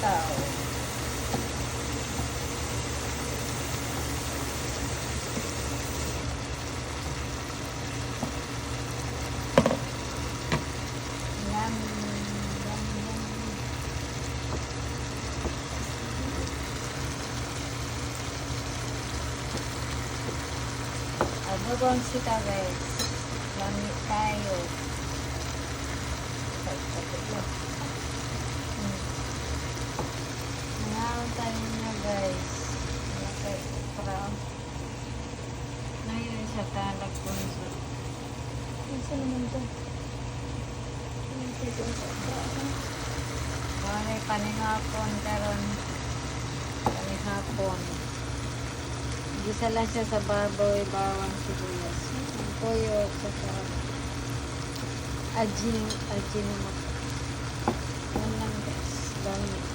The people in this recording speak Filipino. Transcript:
tao. Yum, yum. Adobong sita guys. Lamig tayo. Hmm. natalag po sa... Isa naman dyan. Wala panihapon karon Panihapon. Gisa lang siya sa baboy, bawang sibuyas. Ang toyo saka ajin, ajin mo. Yan lang guys. Dami.